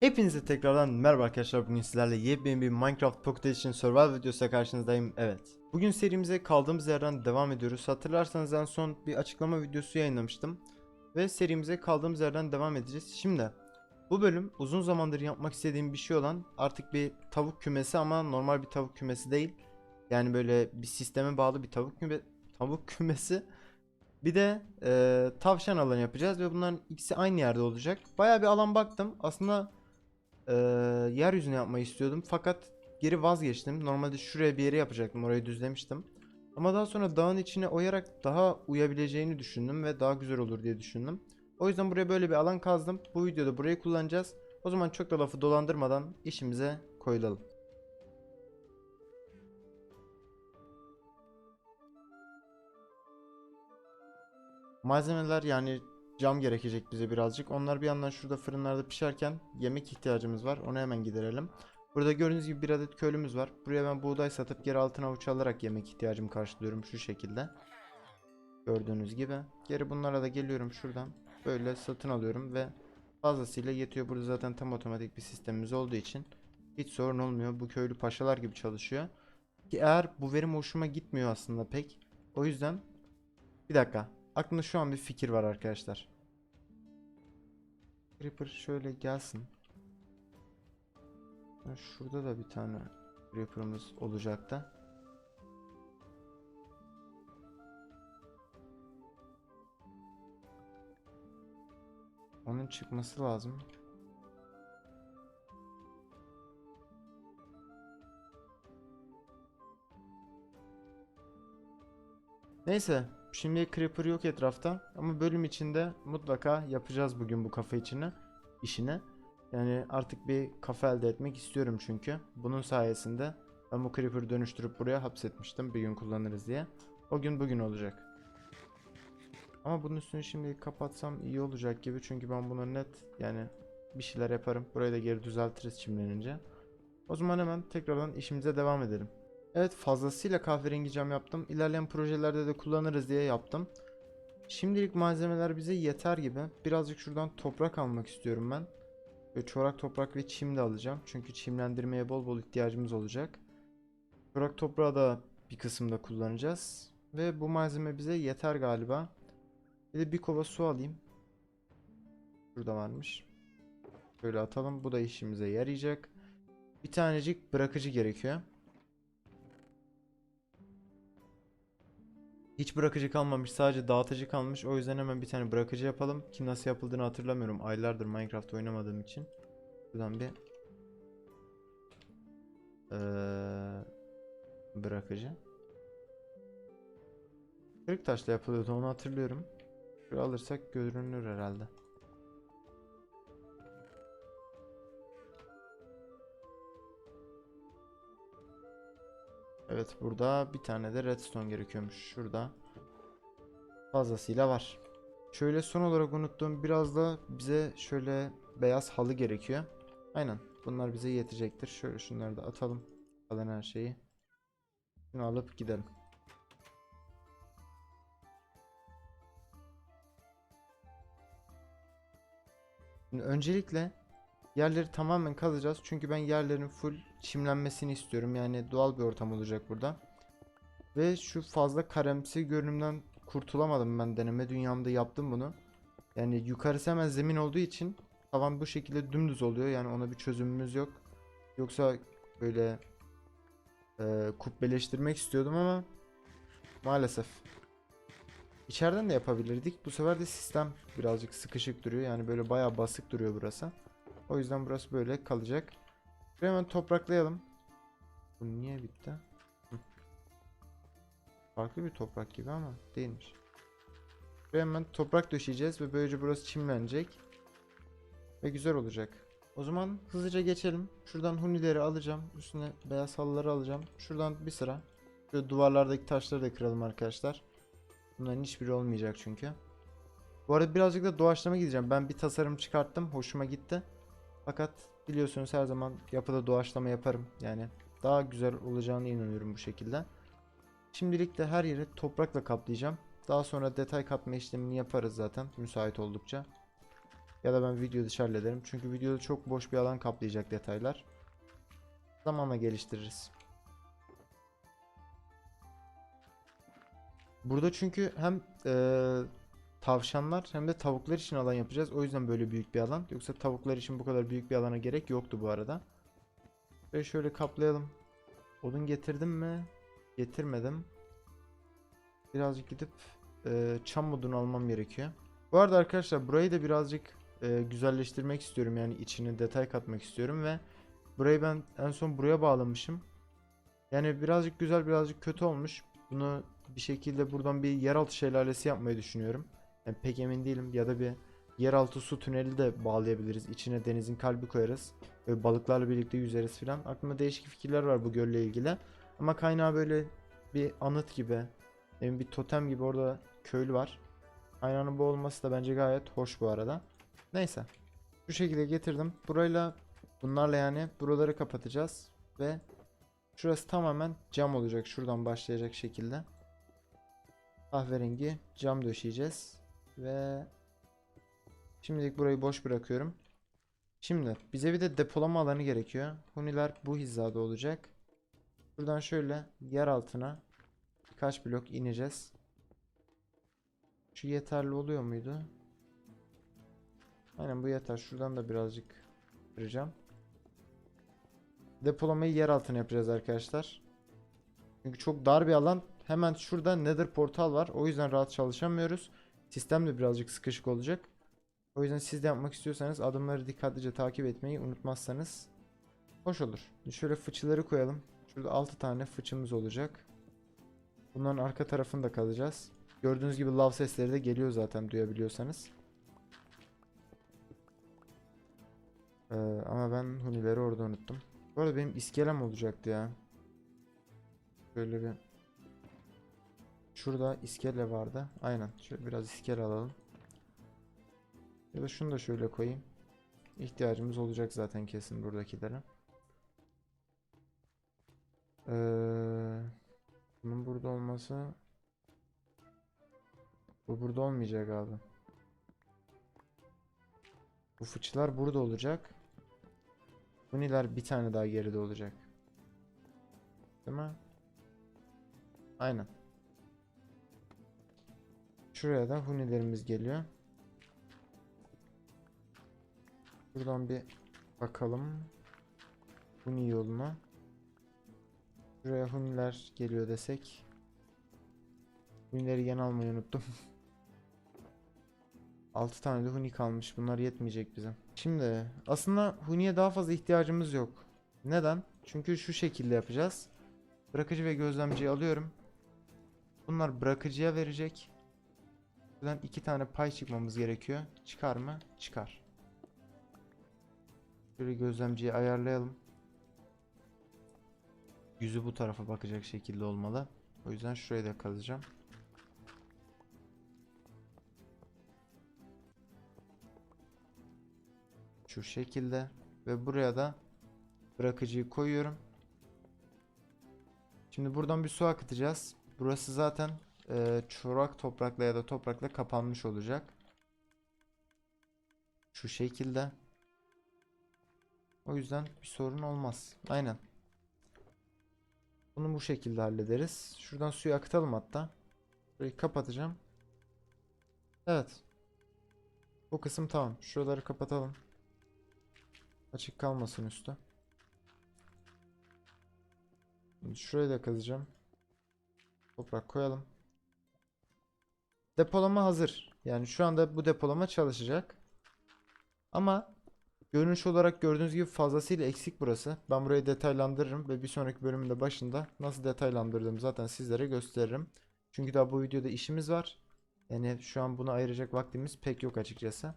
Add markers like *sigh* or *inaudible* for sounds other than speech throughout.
Hepinize tekrardan merhaba arkadaşlar. Bugün sizlerle yepyeni bir Minecraft Pocket Edition Survival videosuyla karşınızdayım. Evet. Bugün serimize kaldığımız yerden devam ediyoruz. Hatırlarsanız en son bir açıklama videosu yayınlamıştım. Ve serimize kaldığımız yerden devam edeceğiz. Şimdi bu bölüm uzun zamandır yapmak istediğim bir şey olan artık bir tavuk kümesi ama normal bir tavuk kümesi değil. Yani böyle bir sisteme bağlı bir tavuk küme tavuk *laughs* kümesi. Bir de e, tavşan alanı yapacağız ve bunların ikisi aynı yerde olacak. Bayağı bir alan baktım. Aslında e, yeryüzüne yapmayı istiyordum fakat geri vazgeçtim. Normalde şuraya bir yere yapacaktım. Orayı düzlemiştim. Ama daha sonra dağın içine oyarak daha uyabileceğini düşündüm ve daha güzel olur diye düşündüm. O yüzden buraya böyle bir alan kazdım. Bu videoda burayı kullanacağız. O zaman çok da lafı dolandırmadan işimize koyulalım. Malzemeler yani cam gerekecek bize birazcık. Onlar bir yandan şurada fırınlarda pişerken yemek ihtiyacımız var. Onu hemen giderelim. Burada gördüğünüz gibi bir adet köylümüz var. Buraya ben buğday satıp geri altına avuç alarak yemek ihtiyacımı karşılıyorum şu şekilde. Gördüğünüz gibi. Geri bunlara da geliyorum şuradan. Böyle satın alıyorum ve fazlasıyla yetiyor. Burada zaten tam otomatik bir sistemimiz olduğu için hiç sorun olmuyor. Bu köylü paşalar gibi çalışıyor. Ki eğer bu verim hoşuma gitmiyor aslında pek. O yüzden bir dakika. Aklımda şu an bir fikir var arkadaşlar. Creeper şöyle gelsin. Şurada da bir tane Creeper'ımız olacak da. Onun çıkması lazım. Neyse, şimdi Creeper yok etrafta ama bölüm içinde mutlaka yapacağız bugün bu kafe içine işini. Yani artık bir kafe elde etmek istiyorum çünkü. Bunun sayesinde ben bu Creeper'ı dönüştürüp buraya hapsetmiştim bir gün kullanırız diye. O gün bugün olacak. Ama bunun üstünü şimdi kapatsam iyi olacak gibi çünkü ben buna net yani bir şeyler yaparım. Burayı da geri düzeltiriz çimlenince. O zaman hemen tekrardan işimize devam edelim. Evet fazlasıyla kahverengi cam yaptım. İlerleyen projelerde de kullanırız diye yaptım. Şimdilik malzemeler bize yeter gibi. Birazcık şuradan toprak almak istiyorum ben. Ve çorak toprak ve çim de alacağım. Çünkü çimlendirmeye bol bol ihtiyacımız olacak. Çorak toprağı da bir kısımda kullanacağız. Ve bu malzeme bize yeter galiba. Bir de bir kova su alayım. Burada varmış. Böyle atalım. Bu da işimize yarayacak. Bir tanecik bırakıcı gerekiyor. Hiç bırakıcı kalmamış sadece dağıtıcı kalmış. O yüzden hemen bir tane bırakıcı yapalım. Ki nasıl yapıldığını hatırlamıyorum. Aylardır Minecraft oynamadığım için. Buradan bir Eee, Bırakıcı. Kırık taşla yapılıyordu onu hatırlıyorum. Şöyle alırsak görünür herhalde Evet burada bir tane de redstone gerekiyormuş. Şurada fazlasıyla var. Şöyle son olarak unuttuğum biraz da bize şöyle beyaz halı gerekiyor. Aynen bunlar bize yetecektir. Şöyle şunları da atalım. Kalan her şeyi. Şunu alıp gidelim. Şimdi öncelikle Yerleri tamamen kazacağız çünkü ben yerlerin full çimlenmesini istiyorum. Yani doğal bir ortam olacak burada. Ve şu fazla karemsi görünümden kurtulamadım ben deneme dünyamda yaptım bunu. Yani yukarısı hemen zemin olduğu için tavan bu şekilde dümdüz oluyor. Yani ona bir çözümümüz yok. Yoksa böyle e, kubbeleştirmek istiyordum ama maalesef. İçeriden de yapabilirdik. Bu sefer de sistem birazcık sıkışık duruyor. Yani böyle bayağı basık duruyor burası. O yüzden burası böyle kalacak. Şurayı hemen topraklayalım. Bu niye bitti? Farklı bir toprak gibi ama değilmiş. Şuraya hemen toprak döşeyeceğiz ve böylece burası çimlenecek. Ve güzel olacak. O zaman hızlıca geçelim. Şuradan hunileri alacağım. Üstüne beyaz halıları alacağım. Şuradan bir sıra. Şöyle duvarlardaki taşları da kıralım arkadaşlar. Bunların hiçbiri olmayacak çünkü. Bu arada birazcık da doğaçlama gideceğim. Ben bir tasarım çıkarttım. Hoşuma gitti. Fakat biliyorsunuz her zaman yapıda doğaçlama yaparım. Yani daha güzel olacağını inanıyorum bu şekilde. Şimdilik de her yeri toprakla kaplayacağım. Daha sonra detay katma işlemini yaparız zaten müsait oldukça. Ya da ben video dışı hallederim. Çünkü videoda çok boş bir alan kaplayacak detaylar. Zamanla geliştiririz. Burada çünkü hem eee, tavşanlar hem de tavuklar için alan yapacağız. O yüzden böyle büyük bir alan. Yoksa tavuklar için bu kadar büyük bir alana gerek yoktu bu arada. Ve şöyle kaplayalım. Odun getirdim mi? Getirmedim. Birazcık gidip eee, çam odunu almam gerekiyor. Bu arada arkadaşlar burayı da birazcık eee, güzelleştirmek istiyorum. Yani içine detay katmak istiyorum ve burayı ben en son buraya bağlamışım. Yani birazcık güzel birazcık kötü olmuş. Bunu bir şekilde buradan bir yeraltı şelalesi yapmayı düşünüyorum. Yani pek emin değilim ya da bir yeraltı su tüneli de bağlayabiliriz. İçine denizin kalbi koyarız. Böyle balıklarla birlikte yüzeriz filan. Aklımda değişik fikirler var bu gölle ilgili. Ama kaynağı böyle bir anıt gibi, yani bir totem gibi orada köylü var. Kaynağının bu olması da bence gayet hoş bu arada. Neyse. Şu şekilde getirdim. Burayla bunlarla yani buraları kapatacağız ve şurası tamamen cam olacak. Şuradan başlayacak şekilde. Kahverengi cam döşeyeceğiz ve şimdilik burayı boş bırakıyorum. Şimdi bize bir de depolama alanı gerekiyor. Huniler bu hizada olacak. Buradan şöyle yer altına birkaç blok ineceğiz. Şu yeterli oluyor muydu? Aynen bu yeter. Şuradan da birazcık kıracağım. Depolamayı yer altına yapacağız arkadaşlar. Çünkü çok dar bir alan. Hemen şurada Nether portal var. O yüzden rahat çalışamıyoruz. Sistem de birazcık sıkışık olacak. O yüzden siz de yapmak istiyorsanız adımları dikkatlice takip etmeyi unutmazsanız hoş olur. Şöyle fıçıları koyalım. Şurada 6 tane fıçımız olacak. Bunların arka tarafında kalacağız. Gördüğünüz gibi lav sesleri de geliyor zaten duyabiliyorsanız. Ee, ama ben hunileri orada unuttum. Bu arada benim iskelem olacaktı ya. Şöyle bir Şurada iskele vardı. Aynen. Şöyle biraz iskele alalım. Ya da şunu da şöyle koyayım. İhtiyacımız olacak zaten kesin buradakilere. Ee, bunun burada olması bu burada olmayacak abi. Bu fıçılar burada olacak. Huniler bir tane daha geride olacak. Değil mi? Aynen. Şuraya da hunilerimiz geliyor. Buradan bir bakalım. Huni yoluna. Şuraya huniler geliyor desek. Hunileri gene almayı unuttum. *laughs* 6 tane de huni kalmış. Bunlar yetmeyecek bize. Şimdi aslında huniye daha fazla ihtiyacımız yok. Neden? Çünkü şu şekilde yapacağız. Bırakıcı ve gözlemciyi alıyorum. Bunlar bırakıcıya verecek. Buradan iki tane pay çıkmamız gerekiyor. Çıkar mı? Çıkar. Şöyle gözlemciyi ayarlayalım. Yüzü bu tarafa bakacak şekilde olmalı. O yüzden şuraya da kazacağım. Şu şekilde ve buraya da bırakıcıyı koyuyorum. Şimdi buradan bir su akıtacağız. Burası zaten e, çorak toprakla ya da toprakla kapanmış olacak. Şu şekilde. O yüzden bir sorun olmaz. Aynen. Bunu bu şekilde hallederiz. Şuradan suyu akıtalım hatta. Burayı kapatacağım. Evet. Bu kısım tamam. Şuraları kapatalım. Açık kalmasın üstü. Şimdi şurayı da kazacağım. Toprak koyalım. Depolama hazır. Yani şu anda bu depolama çalışacak. Ama görünüş olarak gördüğünüz gibi fazlasıyla eksik burası. Ben burayı detaylandırırım ve bir sonraki bölümün de başında nasıl detaylandırdığımı zaten sizlere gösteririm. Çünkü daha bu videoda işimiz var. Yani şu an buna ayıracak vaktimiz pek yok açıkçası.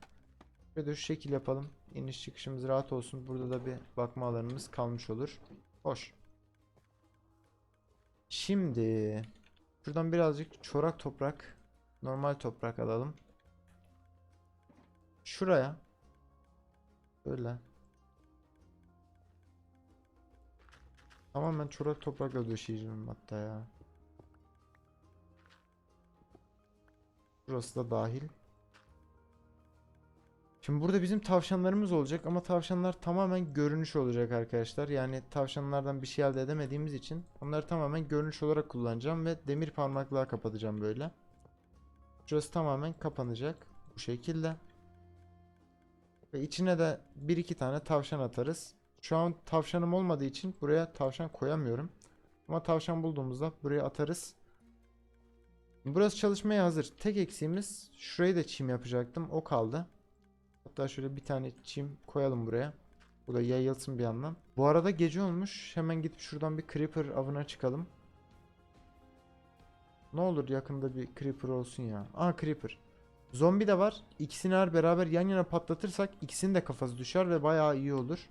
De şu şekil yapalım. İniş çıkışımız rahat olsun. Burada da bir bakma alanımız kalmış olur. Hoş. Şimdi şuradan birazcık çorak toprak, normal toprak alalım. Şuraya böyle tamamen çorak toprakla döşeyeceğim hatta ya. Burası da dahil. Şimdi burada bizim tavşanlarımız olacak ama tavşanlar tamamen görünüş olacak arkadaşlar. Yani tavşanlardan bir şey elde edemediğimiz için onları tamamen görünüş olarak kullanacağım ve demir parmaklığa kapatacağım böyle. Şurası tamamen kapanacak bu şekilde. Ve içine de bir iki tane tavşan atarız. Şu an tavşanım olmadığı için buraya tavşan koyamıyorum. Ama tavşan bulduğumuzda buraya atarız. Burası çalışmaya hazır. Tek eksiğimiz şurayı da çim yapacaktım. O kaldı. Hatta şöyle bir tane çim koyalım buraya. Bu da yayılsın bir yandan. Bu arada gece olmuş. Hemen gidip şuradan bir creeper avına çıkalım. Ne olur yakında bir creeper olsun ya. Aa creeper. Zombi de var. İkisini eğer beraber yan yana patlatırsak ikisinin de kafası düşer ve bayağı iyi olur.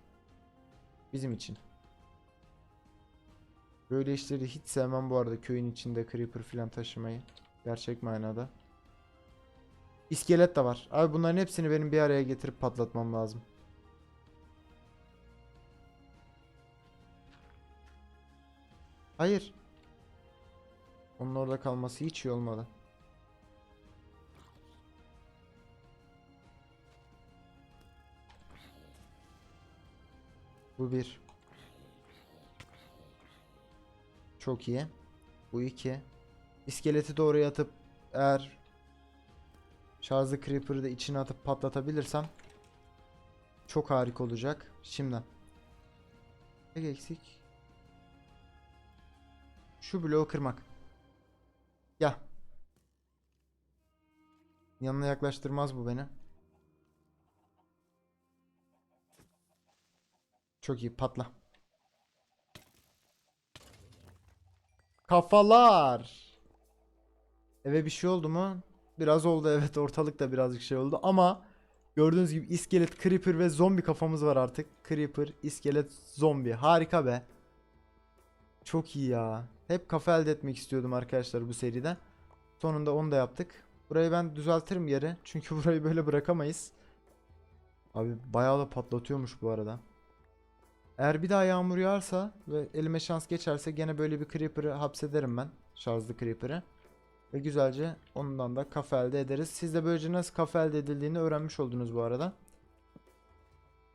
Bizim için. Böyle işleri hiç sevmem bu arada köyün içinde creeper falan taşımayı. Gerçek manada. İskelet de var. Abi bunların hepsini benim bir araya getirip patlatmam lazım. Hayır. Onun orada kalması hiç iyi olmadı. Bu bir. Çok iyi. Bu iki. İskeleti oraya atıp eğer şarjlı creeper'ı da içine atıp patlatabilirsem çok harika olacak. Şimdi. Tek eksik. Şu bloğu kırmak. Ya. Yanına yaklaştırmaz bu beni. Çok iyi patla. Kafalar. Eve bir şey oldu mu? Biraz oldu evet ortalıkta birazcık şey oldu ama gördüğünüz gibi iskelet, creeper ve zombi kafamız var artık. Creeper, iskelet, zombi. Harika be. Çok iyi ya. Hep kafa elde etmek istiyordum arkadaşlar bu seride. Sonunda onu da yaptık. Burayı ben düzeltirim yere. *laughs* Çünkü burayı böyle bırakamayız. Abi bayağı da patlatıyormuş bu arada. Eğer bir daha yağmur yağarsa ve elime şans geçerse gene böyle bir creeper'ı hapsederim ben. Şarjlı creeper'ı. Ve güzelce ondan da kafa elde ederiz. Siz de böylece nasıl kafa elde edildiğini öğrenmiş oldunuz bu arada.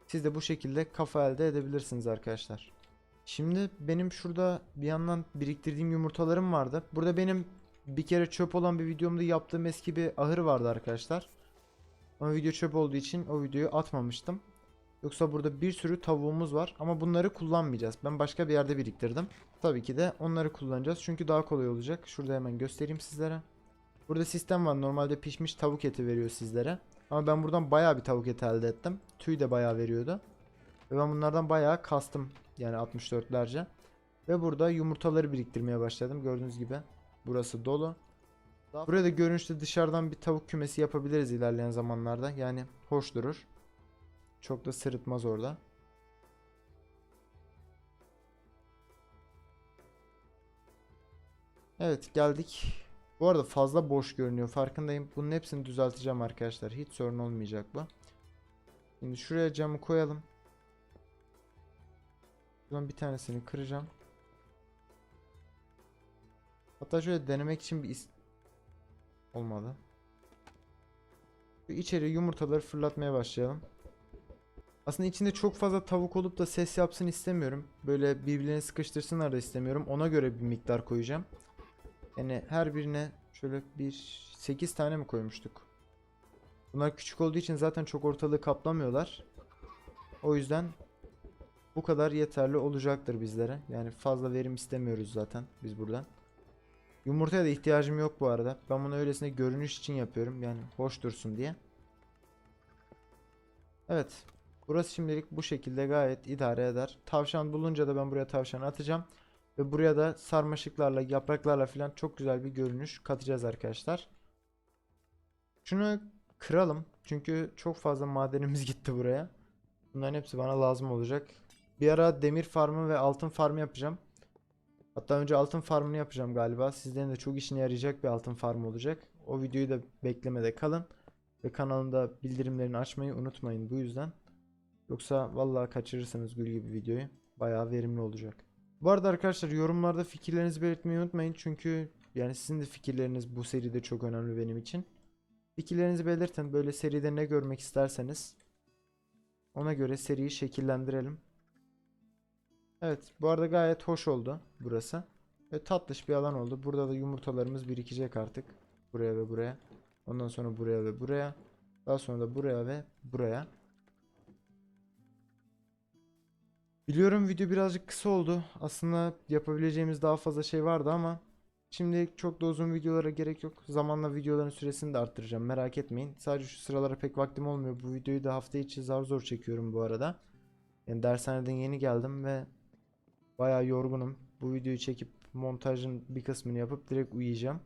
Siz de bu şekilde kafa elde edebilirsiniz arkadaşlar. Şimdi benim şurada bir yandan biriktirdiğim yumurtalarım vardı. Burada benim bir kere çöp olan bir videomda yaptığım eski bir ahır vardı arkadaşlar. Ama video çöp olduğu için o videoyu atmamıştım. Yoksa burada bir sürü tavuğumuz var ama bunları kullanmayacağız. Ben başka bir yerde biriktirdim. Tabii ki de onları kullanacağız çünkü daha kolay olacak. Şurada hemen göstereyim sizlere. Burada sistem var. Normalde pişmiş tavuk eti veriyor sizlere. Ama ben buradan bayağı bir tavuk eti elde ettim. Tüy de bayağı veriyordu. Ve ben bunlardan bayağı kastım. Yani 64'lerce. Ve burada yumurtaları biriktirmeye başladım. Gördüğünüz gibi. Burası dolu. Burada görünüşte dışarıdan bir tavuk kümesi yapabiliriz ilerleyen zamanlarda. Yani hoş durur. Çok da sırıtmaz orada. Evet geldik. Bu arada fazla boş görünüyor. Farkındayım. Bunun hepsini düzelteceğim arkadaşlar. Hiç sorun olmayacak bu. Şimdi şuraya camı koyalım. Buradan bir tanesini kıracağım. Hatta şöyle denemek için bir olmadı. İçeri yumurtaları fırlatmaya başlayalım. Aslında içinde çok fazla tavuk olup da ses yapsın istemiyorum. Böyle birbirlerini sıkıştırsınlar da istemiyorum. Ona göre bir miktar koyacağım. Yani her birine şöyle bir 8 tane mi koymuştuk? Bunlar küçük olduğu için zaten çok ortalığı kaplamıyorlar. O yüzden bu kadar yeterli olacaktır bizlere. Yani fazla verim istemiyoruz zaten biz buradan. Yumurtaya da ihtiyacım yok bu arada. Ben bunu öylesine görünüş için yapıyorum. Yani hoş dursun diye. Evet. Burası şimdilik bu şekilde gayet idare eder. Tavşan bulunca da ben buraya tavşan atacağım. Ve buraya da sarmaşıklarla, yapraklarla falan çok güzel bir görünüş katacağız arkadaşlar. Şunu kıralım. Çünkü çok fazla madenimiz *laughs* gitti buraya. Bunların hepsi bana lazım olacak. Bir ara demir farmı ve altın farmı yapacağım. Hatta önce altın farmını yapacağım galiba. Sizlerin de çok işine yarayacak bir altın farmı olacak. O videoyu da beklemede kalın. Ve kanalımda bildirimlerini açmayı unutmayın bu yüzden. Yoksa vallahi kaçırırsınız gül gibi videoyu. Bayağı verimli olacak. Bu arada arkadaşlar yorumlarda fikirlerinizi belirtmeyi unutmayın. Çünkü yani sizin de fikirleriniz bu seride çok önemli benim için. Fikirlerinizi belirtin. Böyle seride ne görmek isterseniz. Ona göre seriyi şekillendirelim. Evet, bu arada gayet hoş oldu burası. Ve tatlış bir alan oldu. Burada da yumurtalarımız birikecek artık. Buraya ve buraya. Ondan sonra buraya ve buraya. Daha sonra da buraya ve buraya. Biliyorum video birazcık kısa oldu. Aslında yapabileceğimiz daha fazla şey vardı ama şimdi çok da uzun videolara gerek yok. Zamanla videoların süresini de arttıracağım. Merak etmeyin. Sadece şu sıralara pek vaktim olmuyor. Bu videoyu da hafta içi zar zor çekiyorum bu arada. Yani dershaneden yeni geldim ve bayağı yorgunum. Bu videoyu çekip montajın bir kısmını yapıp direkt uyuyacağım.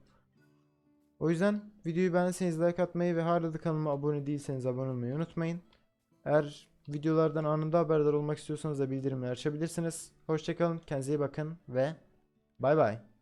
O yüzden videoyu beğendiyseniz like atmayı ve hala da kanalıma abone değilseniz abone olmayı unutmayın. Eğer videolardan anında haberdar olmak istiyorsanız da bildirimleri açabilirsiniz. Hoşçakalın, kendinize iyi bakın ve bay bay.